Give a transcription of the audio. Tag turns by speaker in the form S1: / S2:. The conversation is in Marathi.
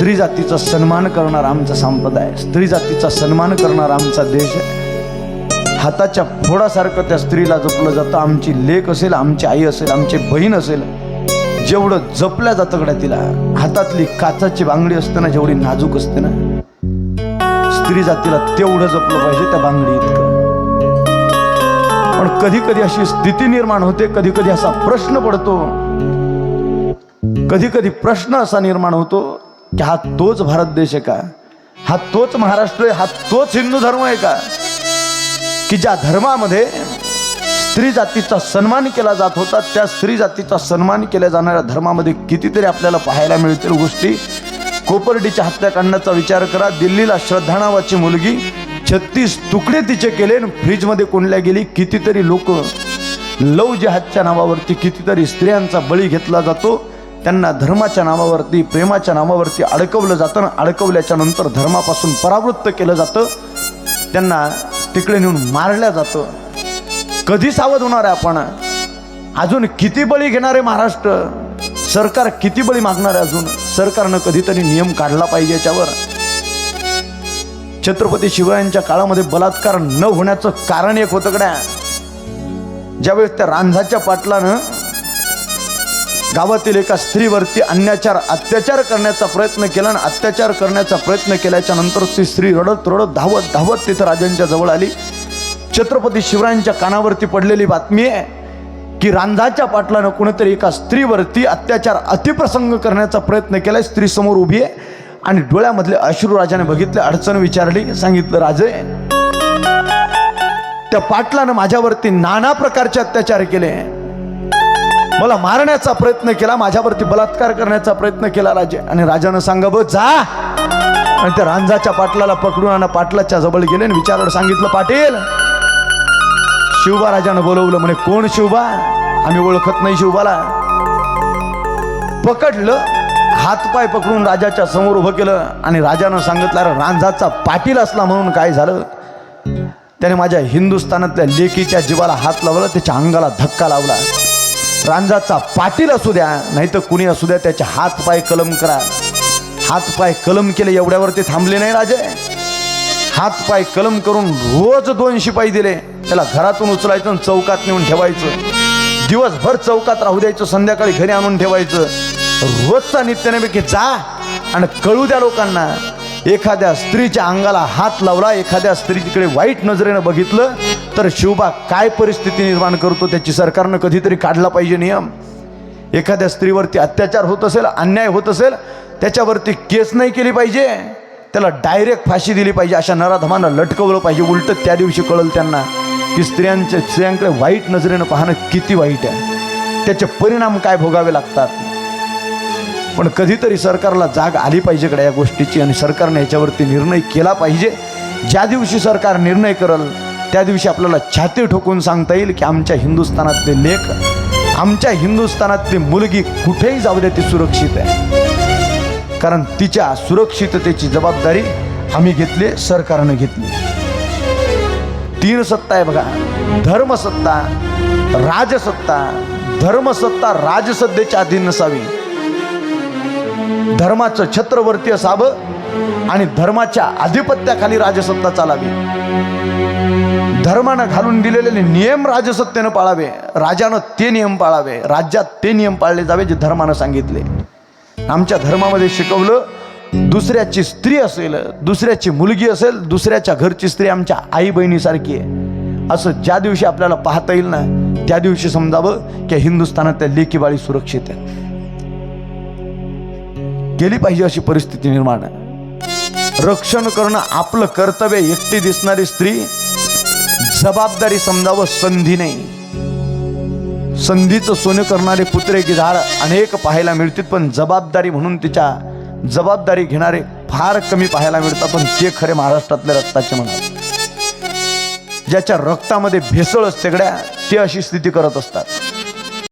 S1: स्त्री जातीचा सन्मान करणारा आमचा संप्रदाय स्त्री जातीचा सन्मान करणारा आमचा देश आहे. हाताच्या फोडासारखं त्या स्त्रीला जपलं जातं. आमची लेख असेल आमची आई असेल आमची बहीण असेल जेवढं जपल्या जातं गड्या तिला हातातली काचाची बांगडी असते ना जेवढी नाजूक असते ना स्त्री जातीला तेवढं जपलं पाहिजे त्या बांगडी इतकं. पण कधी कधी अशी स्थिती निर्माण होते कधी कधी असा प्रश्न पडतो. कधी कधी प्रश्न असा निर्माण होतो की हा तोच भारत देश आहे का? हा तोच महाराष्ट्र आहे हा तोच हिंदू धर्म आहे का? की ज्या धर्मामध्ये स्त्री जातीचा सन्मान केला जात होता त्या स्त्री जातीचा सन्मान केल्या जाणाऱ्या धर्मामध्ये कितीतरी आपल्याला पाहायला मिळतील गोष्टी. कोपर्डीच्या हत्याकांडाचा विचार करा. दिल्लीला श्रद्धा नावाची मुलगी छत्तीस तुकडे तिचे केले आणि फ्रीजमध्ये कोंडल्या गेली. कितीतरी लोक लव जिहादच्या नावावरती कितीतरी स्त्रियांचा बळी घेतला जातो. त्यांना धर्माच्या नावावरती प्रेमाच्या नावावरती अडकवलं जातं अडकवल्याच्या नंतर धर्मापासून परावृत्त केलं जातं. त्यांना तिकडे नेऊन मारल्या जातं. कधी सावध होणार आहे आपण? अजून किती बळी घेणार आहे महाराष्ट्र? सरकार किती बळी मागणार आहे अजून? सरकारनं कधीतरी नियम काढला पाहिजे याच्यावर. छत्रपती शिवरायांच्या काळामध्ये बलात्कार न होण्याचं कारण एक होतं गड्या. ज्यावेळेस त्या रांझाच्या पाटलानं गावातील एका स्त्रीवरती अन्याचार अत्याचार करण्याचा प्रयत्न केला आणि अत्याचार करण्याचा प्रयत्न केल्याच्यानंतर ती स्त्री रडत रडत धावत धावत तिथं राजांच्या जवळ आली. छत्रपती शिवरायांच्या कानावरती पडलेली बातमी आहे की रांधाच्या पाटलानं कुणीतरी एका स्त्रीवरती अत्याचार अतिप्रसंग करण्याचा प्रयत्न केलाय. स्त्री समोर उभी आहे आणि डोळ्यामधले अश्रू राजाने बघितले अडचण विचारली सांगितलं राजे त्या पाटलानं माझ्यावरती नाना प्रकारचे अत्याचार केले. मला मारण्याचा प्रयत्न केला माझ्यावरती बलात्कार करण्याचा प्रयत्न केला राजे. आणि राजानं सांगा ब जा. आणि त्या रांजाच्या पाटलाला पकडून आणि पाटलाच्या जवळ गेले आणि विचारवर सांगितलं पाटील शिवबा राजानं बोलवलं म्हणे कोण शिवबा? आम्ही ओळखत नाही शिवबाला. पकडलं हातपाय पकडून राजाच्या समोर उभं केलं आणि राजानं सांगितलं "अरे, रांझाचा पाटील असला म्हणून काय झालं? त्याने माझ्या हिंदुस्थानातल्या लेकीच्या जीवाला हात लावला त्याच्या अंगाला धक्का लावला. रांजाचा पाटील असू द्या नाही तर कुणी असू द्या त्याचे हात पाय कलम करा. हात पाय कलम केले एवढ्यावर ते थांबले नाही राजे. हात पाय कलम करून रोज दोन शिपाई दिले. त्याला घरातून उचलायचं आणि चौकात नेऊन ठेवायचं. दिवसभर चौकात राहू द्यायचं संध्याकाळी घरी आणून ठेवायचं. रोजचा नित्यनेपैकी जा आणि कळू द्या लोकांना. एखाद्या स्त्रीच्या अंगाला हात लावला एखाद्या स्त्रीकडे वाईट नजरेनं बघितलं तर शिवबा काय परिस्थिती निर्माण करतो त्याची सरकारनं कधीतरी काढला पाहिजे नियम? एखाद्या स्त्रीवरती अत्याचार होत असेल अन्याय होत असेल त्याच्यावरती केस नाही केली पाहिजे त्याला डायरेक्ट फाशी दिली पाहिजे अशा नराधमांना लटकवलं पाहिजे. उलट त्या दिवशी कळलं त्यांना की स्त्रियांच्या स्त्रियांकडे वाईट नजरेनं पाहणं किती वाईट आहे. त्याचे परिणाम काय भोगावे लागतात? पण कधीतरी सरकारला जाग आली पाहिजे कडे या गोष्टीची आणि सरकारने याच्यावरती निर्णय केला पाहिजे. ज्या दिवशी सरकार निर्णय करल त्या दिवशी आपल्याला छाती ठोकून सांगता येईल की आमच्या हिंदुस्थानातले लेख आमच्या हिंदुस्थानातली मुलगी कुठेही जाऊ दे ती सुरक्षित आहे. कारण तिच्या सुरक्षिततेची जबाबदारी आम्ही घेतली सरकारनं घेतली. तीन सत्ता आहे बघा. धर्मसत्ता राजसत्ता धर्मसत्ता राजसत्तेच्या अधीन नसावी. धर्माचं छत्रवर्ती असावं आणि धर्माच्या आधिपत्याखाली राजसत्ता चालावी. धर्मानं घालून दिलेले नियम राजसत्तेनं पाळावे. राजानं ते नियम पाळावे. राज्यात ते नियम पाळले जावे जे धर्मानं सांगितले. आमच्या धर्मामध्ये शिकवलं दुसऱ्याची स्त्री असेल दुसऱ्याची मुलगी असेल दुसऱ्याच्या घरची स्त्री आमच्या आई बहिणीसारखी आहे. असं ज्या दिवशी आपल्याला पाहता येईल ना त्या दिवशी समजावं की हिंदुस्थानातल्या लेकीबाळी सुरक्षित आहे गेली पाहिजे अशी परिस्थिती निर्माण आहे. रक्षण करणं आपलं कर्तव्य एकटी दिसणारी स्त्री जबाबदारी समजावं संधी नाही. संधीचं सोनं करणारे पुत्रे की झाड अनेक पाहायला मिळतील पण जबाबदारी म्हणून तिच्या जबाबदारी घेणारे फार कमी पाहायला मिळतात. पण ते खरे महाराष्ट्रातल्या रक्ताचे म्हणा ज्याच्या रक्तामध्ये भेसळ असते ते अशी स्थिती करत असतात.